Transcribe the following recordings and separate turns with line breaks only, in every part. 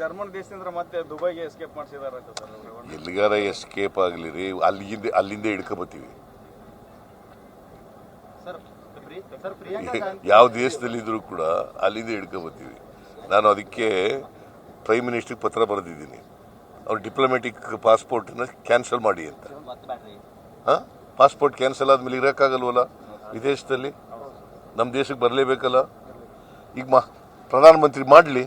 German ದೇಶದಿಂದ ಮತ್ತೆ ದುಬೈಗೆ escape ಮಾಡಿಸಿದಾರೆ.
ಎಲ್ಲಿಗಾರ escape ಆಗಲಿ ರೀ. ಅಲ್ಲಿಂದ ಅಲ್ಲಿಂದ ಹಿಡ್ಕೊಬತ್ತೀವಿ ಯಾವ ದೇಶದಲ್ಲಿದ್ದರೂ ಕೂಡ ಅಲ್ಲಿಂದ ಹಿಡ್ಕೊಬತ್ತೀವಿ ನಾನು ಅದಕ್ಕೆ ಪ್ರೈಮ್ ಮಿನಿಸ್ಟರ್ ಪತ್ರ ಬರೆದಿದ್ದೀನಿ. ಅವ್ರ ಡಿಪ್ಲೊಮ್ಯಾಟಿಕ್ ಪಾಸ್ಪೋರ್ಟನ್ನ ಕ್ಯಾನ್ಸಲ್ ಮಾಡಿ ಅಂತ. ಹಾಂ? ಪಾಸ್ಪೋರ್ಟ್ ಕ್ಯಾನ್ಸಲ್ ಆದ್ಮೇಲೆ ಇರೋಕ್ಕಾಗಲ್ವಲ್ಲ ವಿದೇಶದಲ್ಲಿ? ನಮ್ಮ ದೇಶಕ್ಕೆ ಬರಲೇಬೇಕಲ್ಲ? ಈಗ ಮಾ ಪ್ರಧಾನಮಂತ್ರಿ ಮಾಡಲಿ.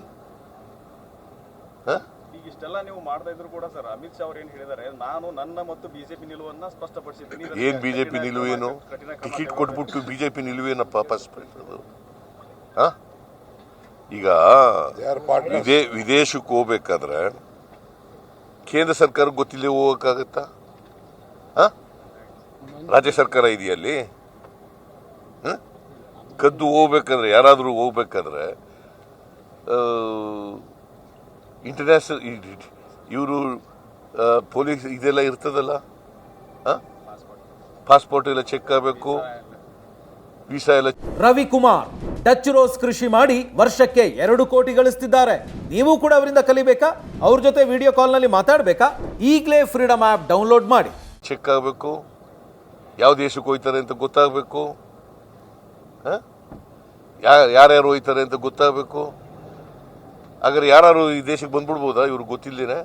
ಈಗ ಇಷ್ಟೆಲ್ಲ ನೀವು ಮಾಡ್ತಾ ಇದ್ರು ಕೂಡ ಸರ್ ಅಮಿತ್ ಶಾ ಅವ್ರು ಏನ್ ಹೇಳಿದ್ದಾರೆ ನಾನು ನನ್ನ ಮತ್ತು ಬಿಜೆಪಿ ನಿಲುವನ್ನ ಸ್ಪಷ್ಟಪಡಿಸಿದ್ದೀನಿ.
ಏನ್ ಬಿಜೆಪಿ
ನಿಲುವು
ನಿಲುವೇನು ಟಿಕೆಟ್ ಕೊಟ್ಬಿಟ್ಟು ಬಿಜೆಪಿ ನಿಲುವೇನಪ್ಪ ಹಾ? ಈಗ ವಿದೇ ವಿದೇಶಕ್ಕೆ ಹೋಗ್ಬೇಕಾದ್ರೆ ಕೇಂದ್ರ ಸರ್ಕಾರ ಗೊತ್ತಿಲ್ಲ ಹೋಗಕ್ಕಾಗತ್ತ? ಹಾ? ರಾಜ್ಯ ಸರ್ಕಾರ ಇದೆಯಲ್ಲಿ ಹ? ಕದ್ದು ಹೋಗ್ಬೇಕಾದ್ರೆ ಯಾರಾದರೂ ಹೋಗ್ಬೇಕಾದ್ರೆ ಇಂಟರ್ನ್ಯಾಷನಲ್ ಇವರು ಪೊಲೀಸ್ ಇದೆಲ್ಲ ಇರ್ತದಲ್ಲ? ಹಾ ಪಾಸ್ಪೋರ್ಟ್ ಎಲ್ಲ ಚೆಕ್ ಆಗಬೇಕು. ವೀಸಾ ಎಲ್ಲ
ರವಿಕುಮಾರ್ ಟಚ್ ರೋಸ್ ಕೃಷಿ ಮಾಡಿ ವರ್ಷಕ್ಕೆ ಎರಡು ಕೋಟಿ ಗಳಿಸ್ತಿದ್ದಾರೆ. ನೀವು ಕೂಡ ಅವರಿಂದ ಕಲಿಬೇಕಾ? ಅವ್ರ ಜೊತೆ ವಿಡಿಯೋ ಕಾಲ್ನಲ್ಲಿ ಮಾತಾಡಬೇಕಾ? ಈಗಲೇ ಫ್ರೀಡಮ್ ಆ್ಯಪ್ ಡೌನ್ಲೋಡ್ ಮಾಡಿ.
ಚೆಕ್ ಆಗಬೇಕು. ಯಾವ ದೇಶಕ್ಕೆ ಹೋಯ್ತಾರೆ ಅಂತ ಗೊತ್ತಾಗಬೇಕು. ಯಾರ್ಯಾರು ಹೋಯ್ತಾರೆ ಅಂತ ಗೊತ್ತಾಗಬೇಕು. ಹಾಗಾದ್ರೆ ಯಾರು ಈ ದೇಶಕ್ಕೆ ಬಂದ್ಬಿಡ್ಬೋದಾ? ಇವ್ರಿಗೆ ಗೊತ್ತಿಲ್ದೇನೆ?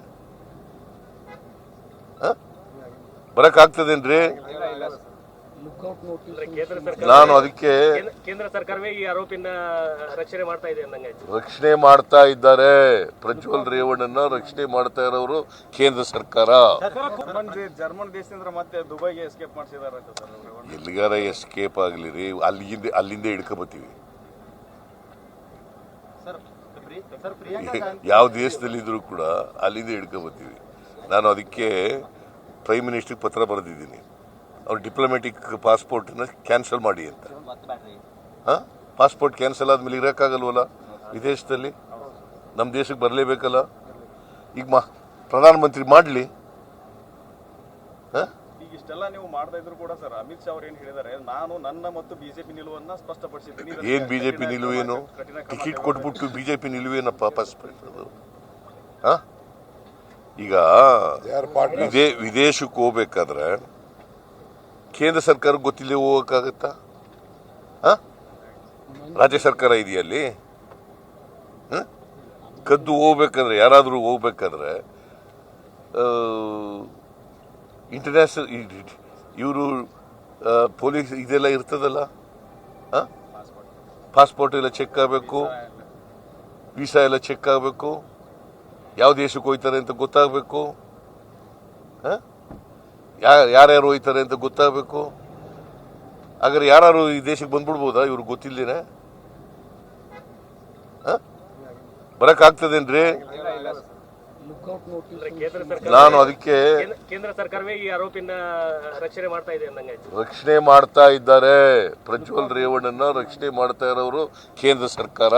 ಬರಕ್ಕಾಗ್ತದೇನ್ರಿ?
ಅಂದ್ರೆ ಕೇಂದ್ರ ಸರ್ಕಾರ
ನಾನು ಅದಕ್ಕೆ
ಕೇಂದ್ರ- ಸರ್ಕಾರವೇ ಈ ಆರೋಪಿನ ರಕ್ಷಣೆ ಮಾಡ್ತಾ ಇದೆ
ರಕ್ಷಣೆ ಮಾಡ್ತಾ ಇದ್ದಾರೆ. ಪ್ರಜ್ವಲ್ ರೇವಣ್ಣನ ರಕ್ಷಣೆ ಮಾಡ್ತಾ ಇರೋರು ಕೇಂದ್ರ ಸರ್ಕಾರ.
ಜರ್ಮನ್ ದೇಶದಿಂದ ಮತ್ತೆ ದುಬೈಗೆ ಎಸ್ಕೇಪ್ ಮಾಡಿಸಿದಾರೆ ಅಂತ ಸರ್ ಅವ್ರು.
ಎಲ್ಲಿಗಾರ ಎಸ್ಕೇಪ್ ಆಗ್ಲಿ ರೀ? ಅಲ್ಲಿಂದ ಅಲ್ಲಿಂದ ಹಿಡ್ಕೊಬತ್ತೀವಿ
ಸರ್ ದೇಶದಲ್ಲಿ
ಯಾವ ದೇಶದಲ್ಲಿದ್ದರೂ ಕೂಡ ಅಲ್ಲಿಂದ ಹಿಡ್ಕೊಬತ್ತೀವಿ ನಾನು ಅದಕ್ಕೆ ಪ್ರೈಮ್ ಮಿನಿಸ್ಟ್ರಿಗೆ ಪತ್ರ ಬರೆದಿದ್ದೀನಿ. ಅವ್ರು ಡಿಪ್ಲೊಮ್ಯಾಟಿಕ್ ಪಾಸ್ಪೋರ್ಟನ್ನ ಕ್ಯಾನ್ಸಲ್ ಮಾಡಿ ಅಂತ. ಹಾಂ? ಪಾಸ್ಪೋರ್ಟ್ ಕ್ಯಾನ್ಸಲ್ ಆದ್ಮೇಲೆ ಇರೋಕ್ಕಾಗಲ್ವಲ್ಲ? ವಿದೇಶದಲ್ಲಿ? ನಮ್ಮ ದೇಶಕ್ಕೆ ಬರಲೇಬೇಕಲ್ಲ? ಈಗ ಮಾ ಪ್ರಧಾನಮಂತ್ರಿ ಮಾಡಲಿ. ಹಾಂ?
ಇಷ್ಟೆಲ್ಲ ನೀವು ಮಾಡ್ತಾ ಇದ್ರು ಕೂಡ ಸರ್ ಅಮಿತ್ ಶಾ ಅವ್ರು ಏನ್ ಹೇಳಿದ್ದಾರೆ ನಾನು ನನ್ನ ಮತ್ತು ಬಿಜೆಪಿ ನಿಲುವನ್ನ ಸ್ಪಷ್ಟಪಡಿಸಿದ್ದೀನಿ.
ಏನ್ ಬಿಜೆಪಿ
ನಿಲುವು
ನಿಲುವೇನು ಟಿಕೆಟ್ ಕೊಟ್ಬಿಟ್ಟು ಬಿಜೆಪಿ ನಿಲುವೇನಪ್ಪ ಪಾಪ ಅದು ಹಾ? ಈಗ ವಿದೇ ವಿದೇಶಕ್ಕೆ ಹೋಗ್ಬೇಕಾದ್ರೆ ಕೇಂದ್ರ ಸರ್ಕಾರ ಗೊತ್ತಿಲ್ಲ ಹೋಗಕ್ಕಾಗತ್ತಾ? ಹಾ? ರಾಜ್ಯ ಸರ್ಕಾರ ಇದೆಯಲ್ಲಿ ಹ? ಕದ್ದು ಹೋಗ್ಬೇಕಂದ್ರೆ ಯಾರಾದರೂ ಹೋಗ್ಬೇಕಾದ್ರೆ ಇಂಟರ್ನ್ಯಾಷನಲ್ ಇವರು ಪೊಲೀಸ್ ಇದೆಲ್ಲ ಇರ್ತದಲ್ಲ? ಹಾ ಪಾಸ್ಪೋರ್ಟ್ ಎಲ್ಲ ಚೆಕ್ ಆಗಬೇಕು. ವೀಸಾ ಎಲ್ಲ. ಚೆಕ್ ಆಗಬೇಕು. ಯಾವ ದೇಶಕ್ಕೆ ಹೋಗ್ತಾರೆ ಅಂತ ಗೊತ್ತಾಗಬೇಕು. ಯಾರ್ಯಾರು ಹೋಗ್ತಾರೆ ಅಂತ ಗೊತ್ತಾಗಬೇಕು. ಹಾಗಾದ್ರೆ ಯಾರು ಈ ದೇಶಕ್ಕೆ ಬಂದ್ಬಿಡ್ಬೋದಾ? ಇವ್ರಿಗೆ ಗೊತ್ತಿಲ್ದೇನೆ ಬರಕ್ಕಾಗ್ತದೇನ್ರಿ? ನಾನು ಅದಕ್ಕೆ
ಕೇಂದ್ರ- ಸರ್ಕಾರವೇ ಈ ಆರೋಪಿನ ರಕ್ಷಣೆ ಮಾಡ್ತಾ ಇದೆ
ರಕ್ಷಣೆ ಮಾಡ್ತಾ ಇದ್ದಾರೆ. ಪ್ರಜ್ವಲ್ ರೇವಣ್ಣನ ರಕ್ಷಣೆ ಮಾಡ್ತಾ ಇರೋರು ಕೇಂದ್ರ ಸರ್ಕಾರ.